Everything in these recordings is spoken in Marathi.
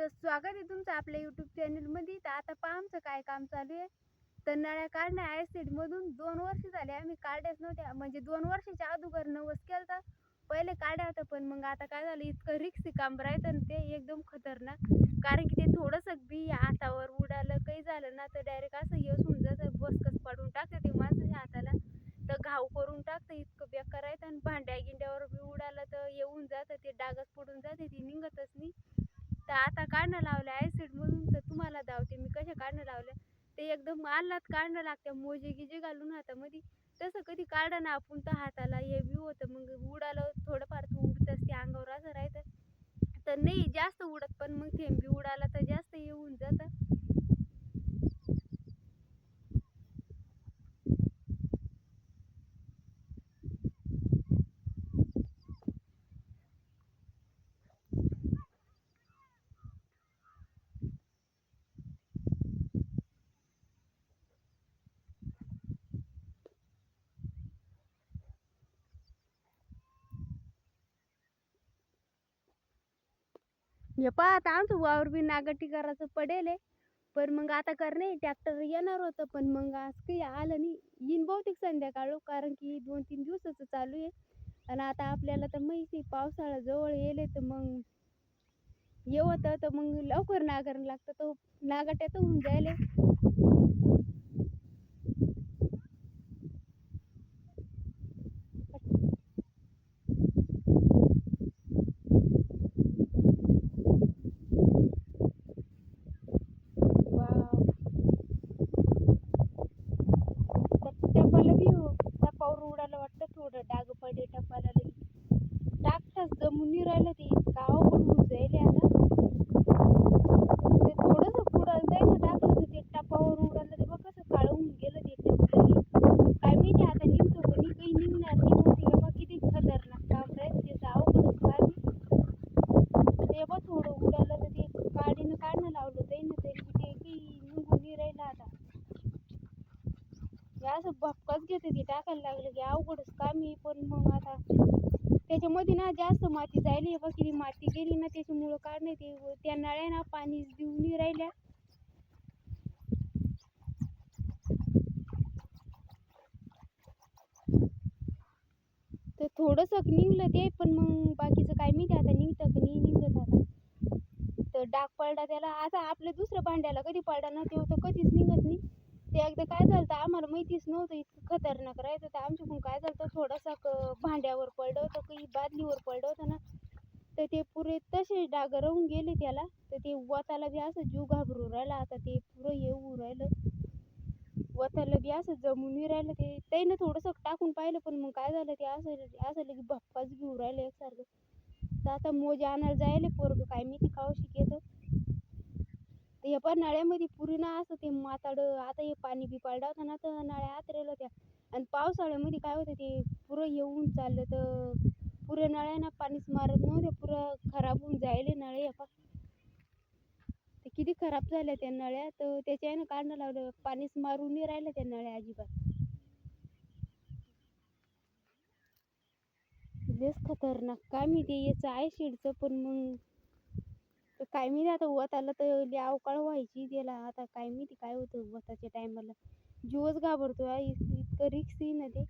तर स्वागत आहे तुमचं आपल्या युट्यूब चॅनलमध्ये तर आता पहा आमचं काय काम चालू आहे. तर नळ्या काढण्या ॲसिड मधून दोन वर्ष झाले. आम्ही काढ्याच नव्हत्या. म्हणजे दोन वर्षाच्या अगोदर नवस केलता. पहिले काढ्या होत्या पण मग आता काय झालं? इतकं रिक्सी काम राहतं ते एकदम खतरनाक. कारण की ते थोडंसं बी हातावर उडालं काही झालं ना तर डायरेक्ट असं यश होऊन जातं बसकस पाडून टाकतं ते माणसाच्या हाताला तर घाव करून टाकतं इतकं बेकार राहतं आणि भांड्या गिंड्यावर बी उडालं तर येऊन जातं ते डागच पडून जाते ती निघतच नाही तर आता काढणं लावलं ॲसिड म्हणून तर तुम्हाला धावते मी कशा काढणं लावल्या? ते एकदम आल्लात काढणं लागतं मोजे गिजे घालून हातामध्ये. तसं कधी काढा ना आपण तर हाताला हे बी होतं मग उडालं थोडंफार तू उडतंच ते अंगावर असं राहतं. तर नाही जास्त उडत पण मग थेंबी बी उडाला तर जास्त येऊन जातं हे पहा आता आमचं वावर बी नागटी करायचं पडेल आहे. पण मग आता कर नाही ट्रॅक्टर येणार होतं पण मग आज काही आलं नाही. येईन बहुतेक संध्याकाळ कारण की दोन तीन दिवसाचं चालू आहे. आणि आता आपल्याला तर माहिती पावसाळा जवळ येले तर मग येवत तर मग लवकर नांगरण लागतं तो नागाट्यात होऊन जायले वाव त्या टपाला बी हो, टपावर उडालं वाटतं थोडं डाग पडे टपाला लगी टाकताच जमून नाही राहिलं ते इतकं अवघड होऊन जाईल आता ते थोडंसं पुढं जायचं टाकलं तर ते टपावर उडालं ते बघ कसं काळं होऊन गेलं ते टप लगी काय माहिती आता निघतो पण काही निघणार नाही बहुतेक हे बघ किती खतरनाक काम राहील त्याचं अवघडच काम आहे ते बघ थोडं उडालं तर ते गाडीनं काढणं लावलं त्यानं तरी बी ते काही निघून नाही राहिलं आता हे असं भपकाच घेते ते टाकायला लागलं की अवघडच काम आहे पण मग आता त्याच्यामध्ये ना जास्त माती जायली बघ किती माती गेली ना त्याच्यामुळं काय नाही ते त्या नळ्या ना पाणी देऊन राहिल्या. तर थोडंसं निघलं ते पण मग बाकीचं काय माहिती आता निघतं की नाही निघत आता. तर डाग पडला त्याला आता आपल्या दुसऱ्या भांड्याला कधी पडला ना तेव्हा तर कधीच निघत ते एकदा काय झालं आम्हाला माहितीच नव्हतं इतकं खतरनाक राहायचं तर आमच्याकडून काय झालं होतं थोडासा भांड्यावर पडलं होतं काही बादलीवर पडलं होतं ना. तर ते पुरे तसे डाग राहून गेले त्याला. तर ते वताला बी असं जीव घाबरून राहिला. आता ते पुरं येऊ राहिलं. वताला बी असं जमून राहिलं ते. त्यानं थोडंसं टाकून पाहिलं पण मग काय झालं ते असं असं लगे भप्पाच घेऊ राहिलं एकसारखं. तर आता मोजे आणायला जायले पोरगं काय माहिती कावशी शिकेतं तर हे पण नळ्यामध्ये पूर्ण ना असं ते माताडं आता हे पाणी बी पडलं होतं ना तर नळ्या आतरेल होत्या. आणि पावसाळ्यामध्ये काय होतं ते पुरं येऊन चाललं तर पुरं नळ्यांना पाणीच मारत नव्हते पुरं खराब होऊन जायले नळे हे पहा. ते किती खराब झाल्या त्या नळ्या तर त्याच्यानं काढणं लावलं पाणीच मारून नाही राहिलं त्या नळ्या अजिबात. लयच खतरनाक. काय मी ते याचं आहे शिडचं पण मग काय माहिती आता वताला तर लय अवकाळ व्हायची त्याला. आता काय माहिती काय होतं वताच्या टायमाला. जीवच घाबरतो हा, इत- इतकं रिक्स ना ते.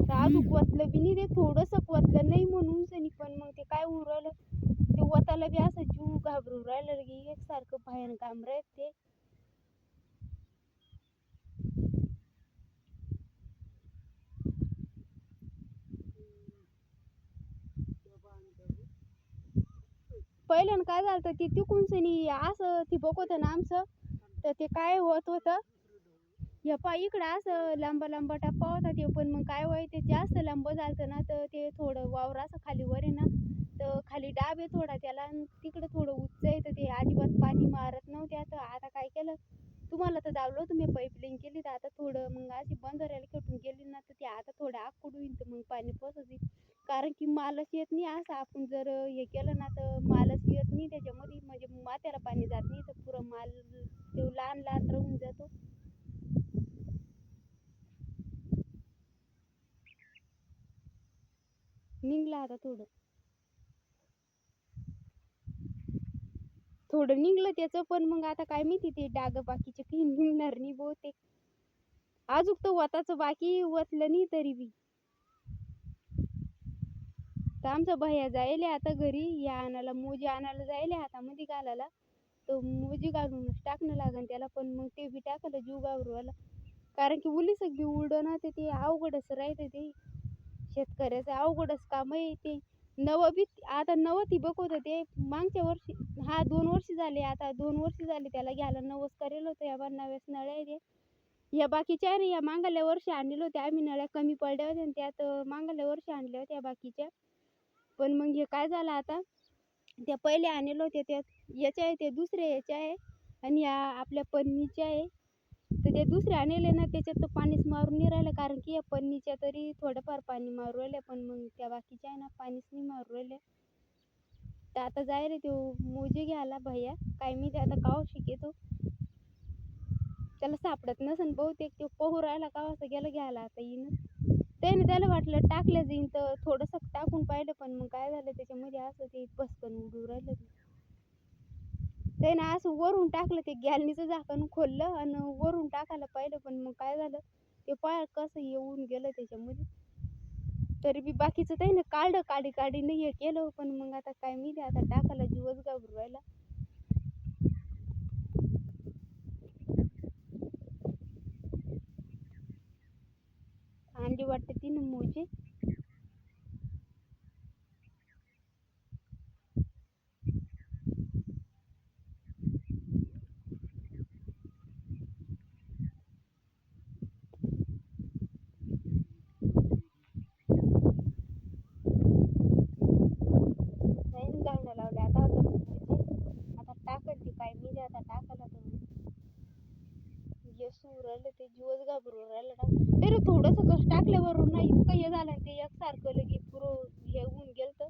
तर अजून वतलं बी नाही ते. थोडंसं वतलं नाही म्हणून सनी पण मग ते काय होऊ राहिलं ते वताला बी असं जीव घाबरून राहिलं लगे एकसारखं भयान काम राहत ते. पहिल्यानं काय झालं होतं ते तिकून सनी असं ती होतं ना आमचं तर ते काय होत होतं हे पा इकडं असं लांब लांब टप्पा होता ते पण मग काय व्हाय ते जास्त लांब झालं ना तर ते थोडं वावर असं खाली वर आहे ना तर खाली डाब आहे थोडा त्याला तिकडं थोडं उंच आहे तर ते अजिबात पाणी मारत नव्हते. तर आता काय केलं तुम्हाला तर दावलं होतं मी पाईपलाईन केली तर आता थोडं मग अशी बंद राहायला कटून गेली ना तर ते आता थोडं आकुड होईल तर मग पाणी पोचत कारण की मालच येत नाही असं आपण जर हे केलं ना तर मालच येत नाही त्याच्यामध्ये म्हणजे माथ्याला पाणी जात नाही तर पुरं माल तो लहान लहान राहून जातो निघलं आता थोडं. थोडं निघलं त्याचं पण मग आता काय माहिती ते डाग बाकीचे काही निघणार नाही बहुतेक अजून तर वताचं बाकी वतलं नाही तरी बी. तर आमचा भैया जायले आता घरी या आणायला मोजी आणायला जायले हातामध्ये घालायला. तो मोजी घालूनच टाकणं लागन त्याला पण मग ते बी टाकायला जीव गावरवाला कारण की उली सगळी उडणं ते ते अवघडच राहते ते. शेतकऱ्याचं अवघडच काम आहे ते. नवं बी आता नवं ती बघत ते मागच्या वर्षी हा दोन वर्ष झाले आता दोन वर्ष झाले त्याला घ्यायला नवस करेल होतं. या नव्याच नळ्या आहे ते या बाकीच्या आहे या मागल्या वर्षी आणलेलं होत्या. आम्ही नळ्या कमी पडल्या होत्या आणि त्यात मागाल्या मागल्या वर्षी आणल्या होत्या बाकीच्या. पण मग हे काय झालं आता? त्या पहिले आणलेलं होत्या त्यात याच्या आहे ते दुसऱ्या याच्या आहे. आणि या आपल्या पन्नीच्या आहे. तर ते दुसरे आणले ना त्याच्यात तर पाणीच मारून नाही राहिलं. कारण की या पन्नीच्या तरी थोडंफार पाणी मारू राहिले. पण मग त्या बाकीच्या आहे ना पाणीच नाही मारू राहिले. तर आता जाय रे तो मोजे घ्यायला भैया. काय मी ते आता काव शिकेतो त्याला सापडत नसन बहुतेक. तो पोहू राहिला का असं गेलं घ्यायला. आता येईन. त्याने त्याला वाटलं टाकलं जाईन. तर थोडंसं टाकून पाहिलं. पण मग काय झालं त्याच्यामध्ये असं ते पसकन उडू राहिलं. ते ना असं वरून टाकलं ते गॅलनीचं झाकण खोललं आणि वरून टाकायला पाहिलं पण मग काय झालं? ते पाय कसं येऊन गेलं त्याच्यामध्ये. तरी बी बाकीचं त्याने काढलं काडी काडीने हे केलं पण मग आता काय मी आता टाकायला जीवच घाबरू राहिला. अंडी वाटते ती ना मोजे नाही घालणं लावले आता आता मोजे आता टाकत ती काय मी आता टाकायला तर येसू राहिलं ते बरोबर घाबरून राहिलं ना. तरी थोडंसं कस टाकल्यावरून ना इतकं हे झालं ते एकसारखं लगे पुरं हे होऊन गेलं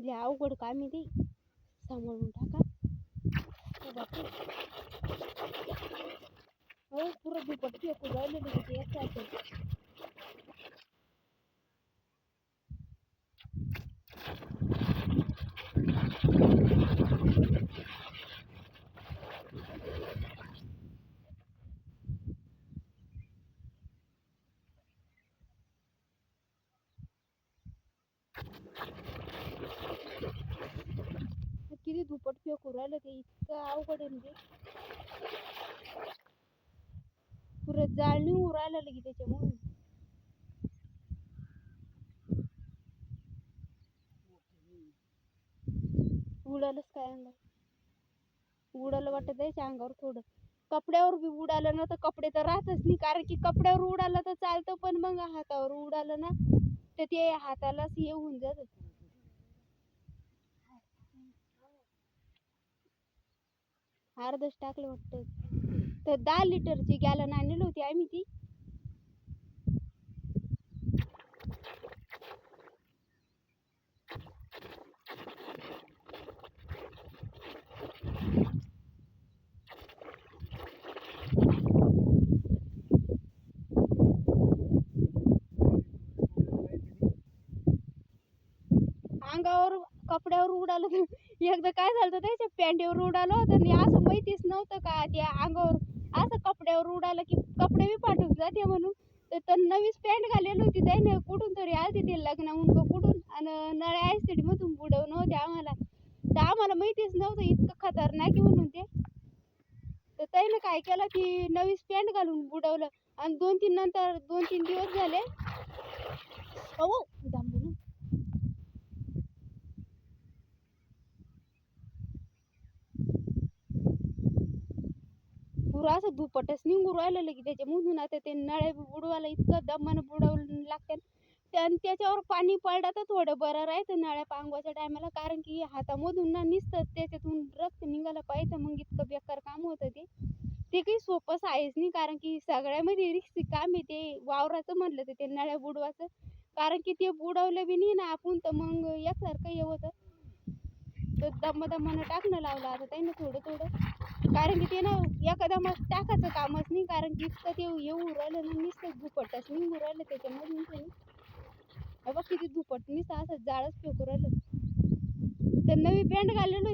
लय अवघड काम आहे ते सांभाळून टाका ओ बापरे. हो पुरं दुपट फेकून राहिलेलं किती दुपट फेकून राहिलं ते इतकं अवघड आहे म्हणजे. पुरं जाळ निघून राहिलं लगे त्याच्यामुळे. उडालच काय अंगावर? उडालं वाटत त्याच्या अंगावर थोडं. कपड्यावर बी उडालं ना तर कपडे तर राहतच नाही कारण की कपड्यावर उडालं तर चालतं पण मग हातावर उडालं ना तर ते हातालाच हे होऊन जात. अर्धच टाकलं वाटतं. तर दहा लिटरची गॅलन आणलेली होती आम्ही ती. अंगावर कपड्यावर उडालं तर एकदा काय झालं त्याच्या पॅन्टीवर उडालं होतं असं माहितीच नव्हतं का त्या अंगावर असं कपड्यावर उडालं की कपडे बी पाठवून जाते म्हणून. तर नवीच पॅन्ट घालेली होती त्याने कुठून तरी आली ते लग्नाहून का कुठून आणि नळ्या आयसीडी मधून बुडवून होते आम्हाला. तर आम्हाला माहितीच नव्हतं इतकं खतरनाक आहे म्हणून ते. तर त्याने काय केलं की नवीच पॅन्ट घालून बुडवलं आणि दोन तीन नंतर दोन तीन दिवस झाले अहो थांबू ना पुरं असं दुपटच निघून राहिलं लगे त्याच्यामधून आता ते नळ्या बुडवायला इतकं दमानं बुडवलं लागतात त्यान आणि त्याच्यावर पाणी पडलं तर थोडं बरं राहतं नळ्या पांगवाच्या टायमाला कारण की हातामधून ना निसतं त्याच्यातून रक्त निघायला पाहिजे मग इतकं बेकार काम होतं ते. ते काही सोपंच आहेच नाही. कारण की सगळ्यामध्ये रिक्सी काम आहे ते. वावराचं म्हटलं तर ते नळ्या बुडवायचं. कारण की ते बुडवलं बी नाही ना आपण तर मग एकसारखं येवतं तर दम दमानं टाकणं लावलं आता त्यांनी थोडं थोडं. कारण की ते ना एखादा मग टाकायचं कामच नाही कारण की इतकं ते येऊ राहिलं ना नुसतं दुपटच निघू राहिलं त्याच्यामधून ते बघ किती दुपट नुसतं असं जाळच फेकू राहिलं. तर नवी पॅन्ट घालेलो